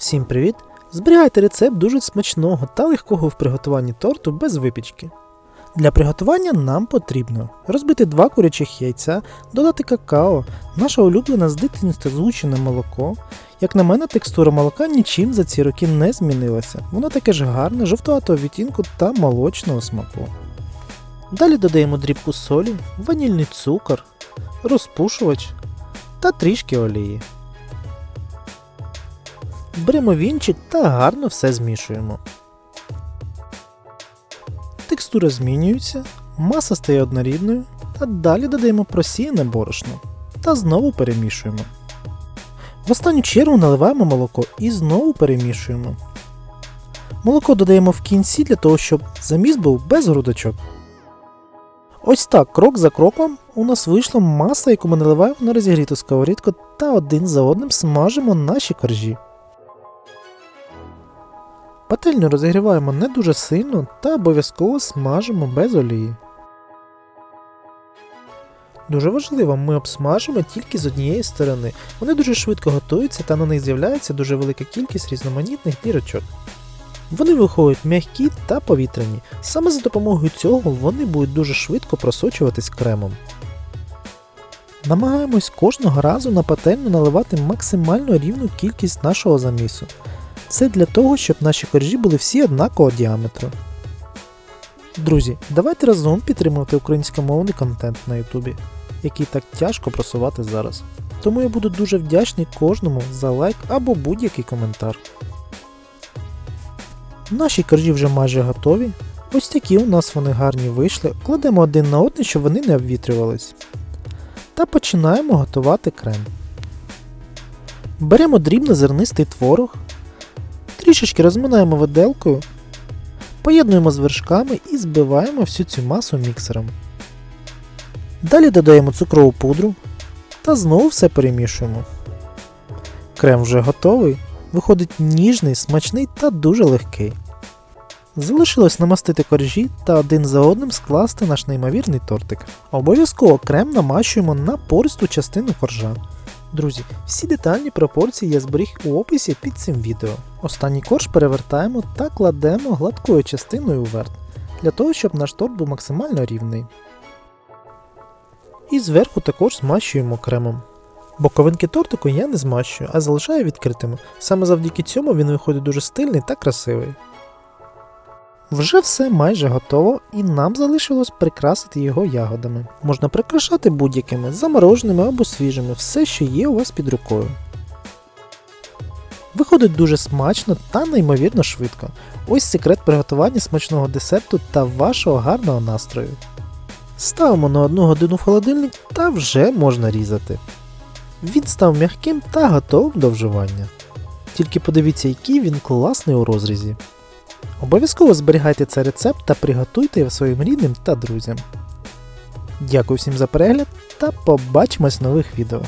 Всім привіт! Зберігайте рецепт дуже смачного та легкого в приготуванні торту без випічки. Для приготування нам потрібно розбити два курячих яйця, додати какао, наше улюблене з дитинства згущене молоко. Як на мене, текстура молока нічим за ці роки не змінилася. Воно таке ж гарне, жовтуватого відтінку та молочного смаку. Далі додаємо дрібку солі, ванільний цукор, розпушувач та трішки олії. Беремо вінчик та гарно все змішуємо. Текстура змінюється, маса стає однорідною, а далі додаємо просіяне борошно та знову перемішуємо. В останню чергу наливаємо молоко і знову перемішуємо. Молоко додаємо в кінці для того, щоб заміс був без грудочок. Ось так, крок за кроком, у нас вийшла маса, яку ми наливаємо на розігріту сковорідку та один за одним смажимо наші коржі. Пательню розігріваємо не дуже сильно та обов'язково смажимо без олії. Дуже важливо, ми обсмажимо тільки з однієї сторони. Вони дуже швидко готуються та на них з'являється дуже велика кількість різноманітних дірочок. Вони виходять м'які та повітряні. Саме за допомогою цього вони будуть дуже швидко просочуватись кремом. Намагаємось кожного разу на пательню наливати максимально рівну кількість нашого замісу. Це для того, щоб наші коржі були всі однакового діаметру. Друзі, давайте разом підтримувати українськомовний контент на Ютубі, який так тяжко просувати зараз. Тому я буду дуже вдячний кожному за лайк або будь-який коментар. Наші коржі вже майже готові. Ось такі у нас вони гарні вийшли. Кладемо один на один, щоб вони не обвітрювались. Та починаємо готувати крем. Беремо дрібнозернистий творог, трішечки розминаємо виделкою, поєднуємо з вершками і збиваємо всю цю масу міксером. Далі додаємо цукрову пудру та знову все перемішуємо. Крем вже готовий, виходить ніжний, смачний та дуже легкий. Залишилось намастити коржі та один за одним скласти наш неймовірний тортик. Обов'язково крем намащуємо на пористу частину коржа. Друзі, всі детальні пропорції я зберіг у описі під цим відео. Останній корж перевертаємо та кладемо гладкою частиною вверх, для того, щоб наш торт був максимально рівний. І зверху також змащуємо кремом. Боковинки тортику я не змащую, а залишаю відкритими. Саме завдяки цьому він виходить дуже стильний та красивий. Вже все майже готово, і нам залишилось прикрасити його ягодами. Можна прикрашати будь-якими замороженими або свіжими, все, що є у вас під рукою. Виходить дуже смачно та неймовірно швидко. Ось секрет приготування смачного десерту та вашого гарного настрою. Ставимо на одну годину в холодильник та вже можна різати. Він став м'яким та готовим до вживання. Тільки подивіться, який він класний у розрізі. Обов'язково зберігайте цей рецепт та приготуйте його своїм рідним та друзям. Дякую всім за перегляд та побачимось в нових відео.